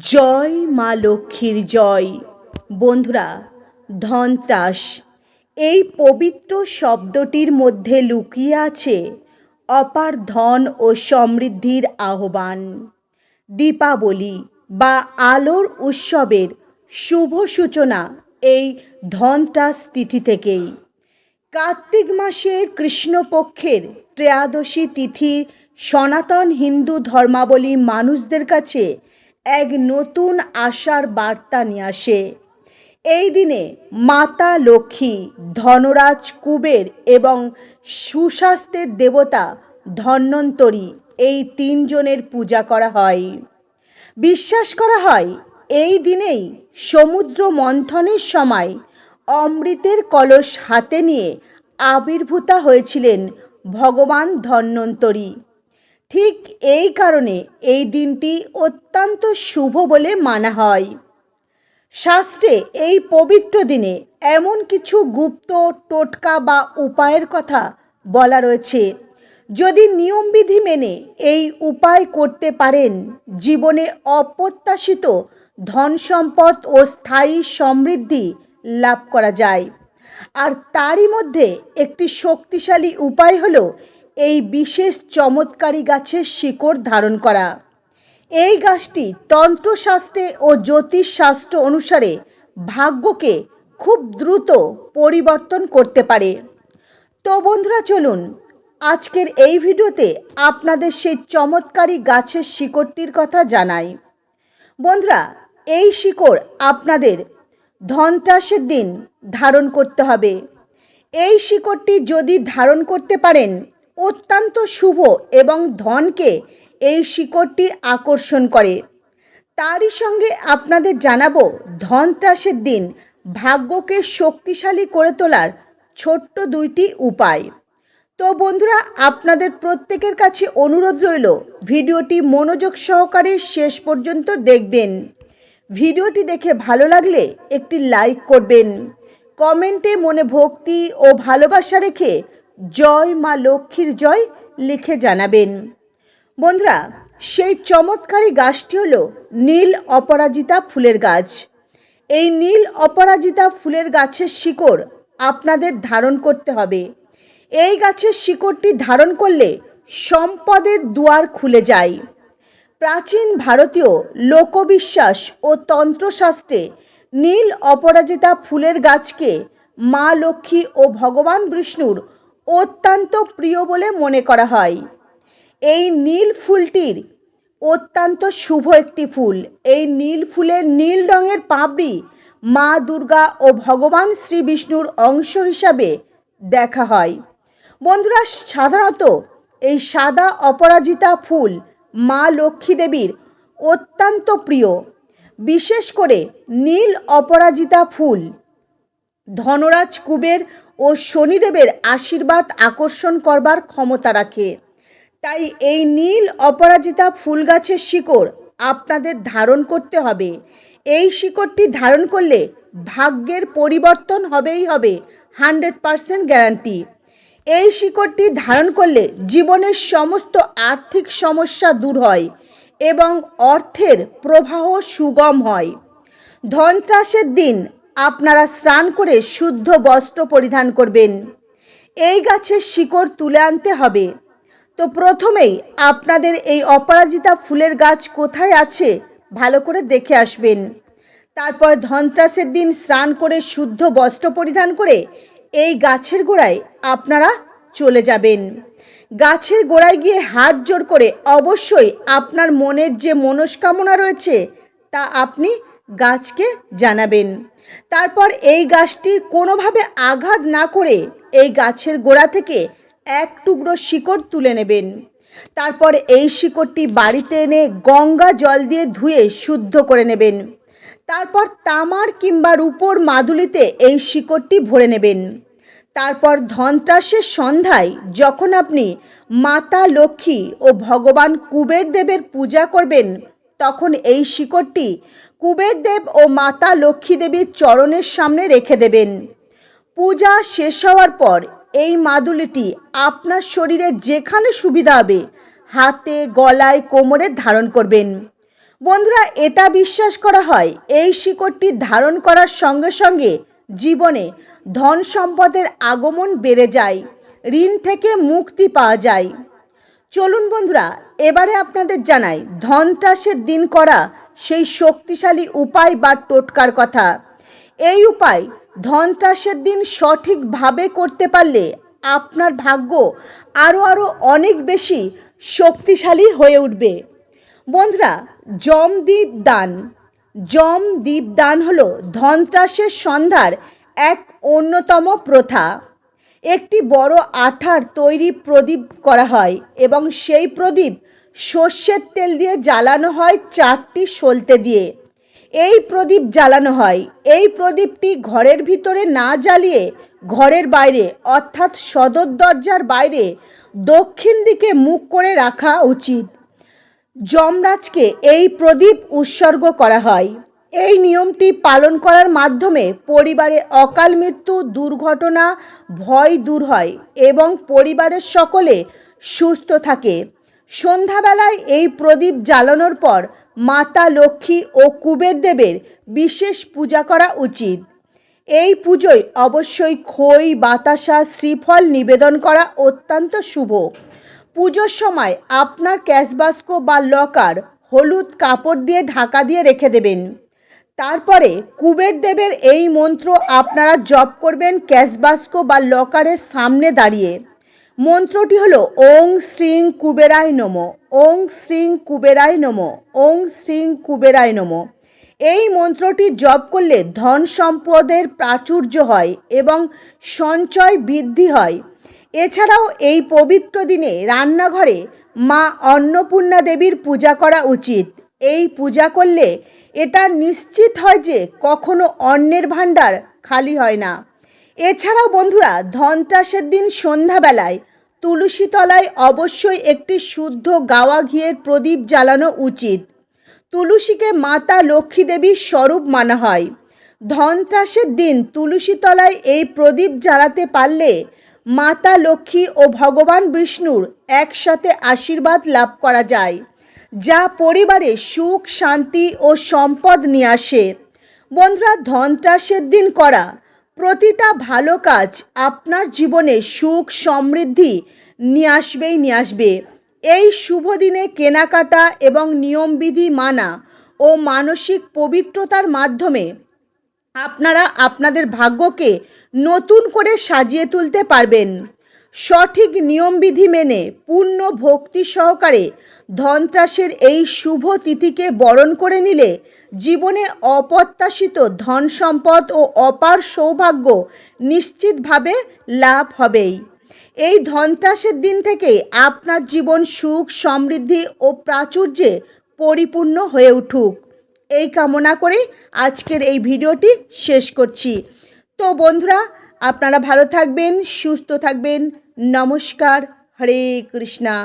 জয় মা লক্ষ্মীর জয়। বন্ধুরা, ধনত্রাস, এই পবিত্র শব্দটির মধ্যে লুকিয়ে আছে অপার ধন ও সমৃদ্ধির আহ্বান। দীপাবলি বা আলোর উৎসবের শুভ সূচনা এই ধনত্রাস তিথি থেকেই। কার্তিক মাসের কৃষ্ণপক্ষের ত্রয়োদশী তিথি সনাতন হিন্দু ধর্মাবলী মানুষদের কাছে এক নতুন আশার বার্তা নিয়ে আসে। এই দিনে মাতা লক্ষ্মী, ধনরাজ কুবের এবং সুস্বাস্থ্যের দেবতা ধন্বন্তরী এই তিনজনের পূজা করা হয়। বিশ্বাস করা হয়, এই দিনেই সমুদ্র মন্থনের সময় অমৃতের কলস হাতে নিয়ে আবির্ভূতা হয়েছিলেন ভগবান ধন্বন্তরী। ঠিক এই কারণে এই দিনটি অত্যন্ত শুভ বলে মানা হয়। শাস্ত্রে এই পবিত্র দিনে এমন কিছু গুপ্ত, টোটকা বা উপায়ের কথা বলা রয়েছে। যদি নিয়মবিধি মেনে এই উপায় করতে পারেন, জীবনে অপ্রত্যাশিত ধন সম্পদ ও স্থায়ী সমৃদ্ধি লাভ করা যায়। আর তারই মধ্যে একটি শক্তিশালী উপায় হলো এই বিশেষ চমৎকারী গাছের শিকড় ধারণ করা। এই গাছটি তন্ত্রশাস্ত্রে ও জ্যোতিষশাস্ত্র অনুসারে ভাগ্যকে খুব দ্রুত পরিবর্তন করতে পারে। তো বন্ধুরা, চলুন আজকের এই ভিডিওতে আপনাদের সেই চমৎকারী গাছের শিকড়টির কথা জানাই। বন্ধুরা, এই শিকড় আপনাদের ধনত্রাসের দিন ধারণ করতে হবে। এই শিকড়টি যদি ধারণ করতে পারেন অত্যন্ত শুভ এবং ধনকে এই শিকড়টি আকর্ষণ করে। তারই সঙ্গে আপনাদের জানাব, ধনত্রাসের দিন ভাগ্যকে শক্তিশালী করে তোলার ছোট্ট দুইটি উপায়। তো বন্ধুরা, আপনাদের প্রত্যেকের কাছে অনুরোধ রইল, ভিডিওটি মনোযোগ সহকারে শেষ পর্যন্ত দেখবেন। ভিডিওটি দেখে ভালো লাগলে একটি লাইক করবেন। কমেন্টে মনে ভক্তি ও ভালোবাসা রেখে জয় মা লক্ষ্মীর জয় লিখে জানাবেন। বন্ধুরা, সেই চমৎকারী গাছটি হলো নীল অপরাজিতা ফুলের গাছ। এই নীল অপরাজিতা ফুলের গাছের শিকড় আপনাদের ধারণ করতে হবে। এই গাছের শিকড়টি ধারণ করলে সম্পদের দুয়ার খুলে যায়। প্রাচীন ভারতীয় লোকবিশ্বাস ও তন্ত্রশাস্ত্রে নীল অপরাজিতা ফুলের গাছকে মা লক্ষ্মী ও ভগবান বিষ্ণুর অত্যন্ত প্রিয় বলে মনে করা হয়। এই নীল ফুলটির অত্যন্ত শুভ একটি ফুল। এই নীল ফুলের নীল রঙের পাপড়ি মা দুর্গা ও ভগবান শ্রী বিষ্ণুর অংশ হিসাবে দেখা হয়। বন্ধুরা, সাধারণত এই সাদা অপরাজিতা ফুল মা লক্ষ্মী দেবীর অত্যন্ত প্রিয়। বিশেষ করে নীল অপরাজিতা ফুল ধনরাজ কুবের ও শনিদেবের আশীর্বাদ আকর্ষণ করবার ক্ষমতা রাখে। তাই এই নীল অপরাজিতা ফুল গাছের শিকড় আপনাদের ধারণ করতে হবে। এই শিকড়টি ধারণ করলে ভাগ্যের পরিবর্তন হবেই হবে, হান্ড্রেড পারসেন্ট গ্যারান্টি। এই শিকড়টি ধারণ করলে জীবনের সমস্ত আর্থিক সমস্যা দূর হয় এবং অর্থের প্রবাহ সুগম হয়। ধনত্রাসের দিন আপনারা স্নান করে শুদ্ধ বস্ত্র পরিধান করবেন। এই গাছের শিকড় তুলে আনতে হবে। তো প্রথমেই আপনাদের এই অপরাজিতা ফুলের গাছ কোথায় আছে ভালো করে দেখে আসবেন। তারপর ধনত্রাসের দিন স্নান করে শুদ্ধ বস্ত্র পরিধান করে এই গাছের গোড়ায় আপনারা চলে যাবেন। গাছের গোড়ায় গিয়ে হাত জোর করে অবশ্যই আপনার মনের যে মনস্কামনা রয়েছে তা আপনি গাছকে জানাবেন। তারপর এই গাছটি কোনোভাবে আঘাত না করে এই গাছের গোড়া থেকে এক টুকরো শিকড় তুলে নেবেন। তারপর এই শিকড়টি বাড়িতে এনে গঙ্গা জল দিয়ে ধুয়ে শুদ্ধ করে নেবেন। তারপর তামার কিংবা রূপোর মাদুলিতে এই শিকড়টি ভরে নেবেন। তারপর ধনত্রাসের সন্ধ্যায় যখন আপনি মাতা লক্ষ্মী ও ভগবান কুবের দেবের পূজা করবেন, তখন এই শিকড়টি কুবের দেব ও মাতা লক্ষ্মী দেবীর চরণের সামনে রেখে দেবেন। পূজা শেষ হওয়ার পর এই মাদুলিটি আপনার শরীরে যেখানে সুবিধা হবে, হাতে, গলায়, কোমরে ধারণ করবেন। বন্ধুরা, এটা বিশ্বাস করা হয়, এই শিকড়টি ধারণ করার সঙ্গে সঙ্গে জীবনে ধন সম্পদের আগমন বেড়ে যায়, ঋণ থেকে মুক্তি পাওয়া যায়। চলুন বন্ধুরা, এবারে আপনাদের জানাই ধনত্রাসের দিন করা সেই শক্তিশালী উপায় বা টোটকার কথা। এই উপায় ধনত্রাসের দিন সঠিকভাবে করতে পারলে আপনার ভাগ্য আরও আরও অনেক বেশি শক্তিশালী হয়ে উঠবে। বন্ধুরা জমদ্বীপ দান। জমদ্বীপ দান হলো ধনত্রাসের সন্ধ্যার এক অন্যতম প্রথা। একটি বড় আঠার তৈরি প্রদীপ করা হয় এবং সেই প্রদীপ সর্ষের তেল দিয়ে জ্বালানো হয় চারটি সলতে দিয়ে। এই প্রদীপ জ্বালানো হয়। এই প্রদীপটি ঘরের ভিতরে না জ্বালিয়ে ঘরের বাইরে, অর্থাৎ সদর দরজার বাইরে, দক্ষিণ দিকে মুখ করে রাখা উচিত। যমরাজকে এই প্রদীপ উৎসর্গ করা হয়। এই নিয়মটি পালন করার মাধ্যমে পরিবারে অকাল মৃত্যু, দুর্ঘটনা, ভয় দূর হয় এবং পরিবারের সকলে সুস্থ থাকে। সন্ধ্যাবেলায় এই প্রদীপ জ্বালানোর পর মাতা লক্ষ্মী ও কুবের দেবের বিশেষ পূজা করা উচিত। এই পুজোয় অবশ্যই খই, বাতাসা, শ্রীফল নিবেদন করা অত্যন্ত শুভ। পুজোর সময় আপনার ক্যাশবাস্ক বা লকার হলুদ কাপড় দিয়ে ঢাকা দিয়ে রেখে দেবেন। তারপরে কুবের দেবের এই মন্ত্র আপনারা জপ করবেন ক্যাশবাস্ক বা লকারের সামনে দাঁড়িয়ে। মন্ত্রটি হলো ওং শ্রীং কুবেরায় নম, ওং শ্রীং কুবেরায় নম, ওং শ্রীং কুবেরায় নম। এই মন্ত্রটি জপ করলে ধন সম্পদের প্রাচুর্য হয় এবং সঞ্চয় বৃদ্ধি হয়। এছাড়াও এই পবিত্র দিনে রান্নাঘরে মা অন্নপূর্ণা দেবীর পূজা করা উচিত। এই পূজা করলে এটা নিশ্চিত হয় যে কখনো অন্নের ভাণ্ডার খালি হয় না। এছাড়াও বন্ধুরা ধনতাসের দিন সন্ধ্যাবেলায় তুলসীতলায় অবশ্যই একটি শুদ্ধ গাওয়া ঘিয়ের প্রদীপ জ্বালানো উচিত। তুলসীকে মাতা লক্ষ্মী দেবীর স্বরূপ মানা হয়। ধনত্রাসের দিন তুলসীতলায় এই প্রদীপ জ্বালাতে পারলে মাতা লক্ষ্মী ও ভগবান বিষ্ণুর একসাথে আশীর্বাদ লাভ করা যায়, যা পরিবারে সুখ, শান্তি ও সম্পদ নিয়ে আসে। বন্ধুরা, ধনত্রাসের দিন করা প্রতিটা ভালো কাজ আপনার জীবনে সুখ, সমৃদ্ধি নিয়ে আসবেই নিয়ে আসবে। এই শুভ দিনে কেনাকাটা এবং নিয়মবিধি মানা ও মানসিক পবিত্রতার মাধ্যমে আপনারা আপনাদের ভাগ্যকে নতুন করে সাজিয়ে তুলতে পারবেন। সঠিক নিয়মবিধি মেনে পূর্ণ ভক্তি সহকারে ধনত্রাসের এই শুভ তিথিকে বরণ করে নিলে জীবনে অপ্রত্যাশিত ধন সম্পদ ও অপার সৌভাগ্য নিশ্চিতভাবে লাভ হবেই। এই ধনত্রাসের দিন থেকে আপনার জীবন সুখ, সমৃদ্ধি ও প্রাচুর্যে পরিপূর্ণ হয়ে উঠুক। এই কামনা করে আজকের এই ভিডিওটি শেষ করছি। তো বন্ধুরা, আপনারা ভালো থাকবেন, সুস্থ থাকবেন। নমস্কার হরে কৃষ্ণা।